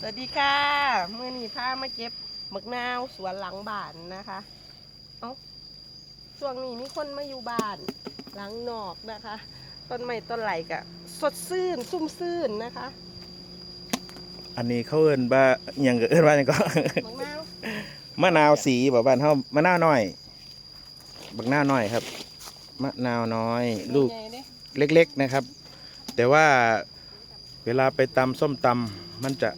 สวัสดีค่ะเมื่อนี้พามาเก็บหมึกนาวสวนหลังบ้านนะคะเอ้าช่วงนี้มีคนมาอยู่บ้าน หลังนอกนะคะ ต้นไม้ต้นไหลกะสดซื่นซุ่มซื่นนะคะอันนี้เขาเอิ้นว่าอหย่างก็เอิ้นว่าหยังก็ หมึกนาวมะนาวสีบ่บ้านเฮามะนาวน้อยบักนาวน้อยครับมะนาวน้อย ลูกใหญ่เด้เล็กๆนะครับ แต่ว่าเวลาไปตำส้มตำมันจะ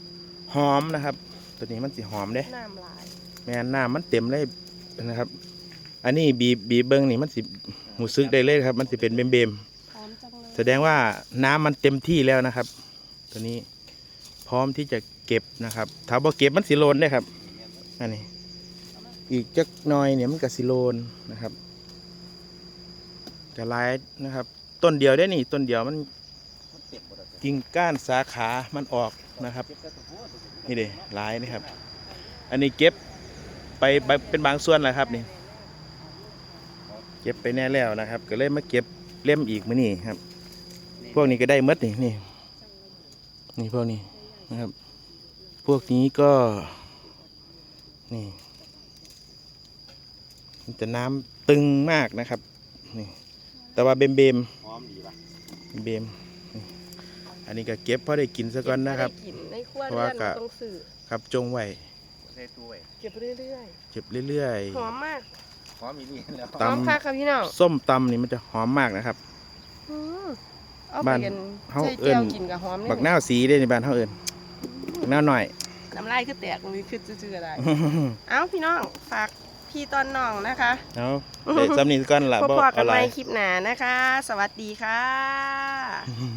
หอมนะครับ ตัวนี้มันสิหอมเด้น้ำลายแม่นน้ำมันเต็มเลยนะครับ อันนี้บีบบีบเบิ้งนี่มันสิหูซึกได้เลยครับ มันสิเป็นเบมเบมหอมจังเลยๆแสดงว่าน้ำมันเต็มที่แล้วนะครับ ตัวนี้พร้อมที่จะเก็บนะครับถ้าบ่เก็บมันสิโลนได้ครับอันนี้ อีกจักหน่อยเนี่ยมันก็สิโลนนะครับกระไลายนะครับ ต้นเดียวได้นี่ต้นเดียวมัน กิ่งก้านสาขามันออกนะครับนี่เด้หลายนะครับ อันนี้เก็บไปไปเป็นบางส่วนแหละครับนี่เก็บไปแน่แล้วนะครับ ก็เลยมาเก็บเล่มอีกมื้อนี้ครับ พวกนี้ก็ได้หมดนี่นี่นี่พวกนี้นะครับ พวกนี้ก็นี่มันจะน้ำตึงมากนะครับนี่แต่ว่าเบมเบมหอมดีป่ะเบมนี่ อันนี้ก็เก็บพอได้กินซะก่อนนะครับไม่ได้กินในครัวเพราะเรืว่าอนก็ต้องซื้อครับจงไว้ใส่ถ้วยเก็บเรื่อยเก็บเรื่อย ๆหอมมากหอมอีนี่แล้วหตำ อมค่ะค่ะพี่น้องๆ ส้มตำนี่มันจะหอมมากนะครับ อืมเอาไปบ้านกันเฮาใช้เอิ้แก้นวกินกับหอมนี่บักนาวสีได้ในบ้านเฮาเอิ้นบักนาวหน่อย น้ำลายคือแตกมันคือซื่อๆอะไรเอ้าพี่น้องฝากพี่ตอนน้องนะคะ เอาเดี๋ยวซ้ำนี้ก่อนละพบบ่กัเอานไรใหม่คลิปหน้านะคะ สวัสดีค่ะอืม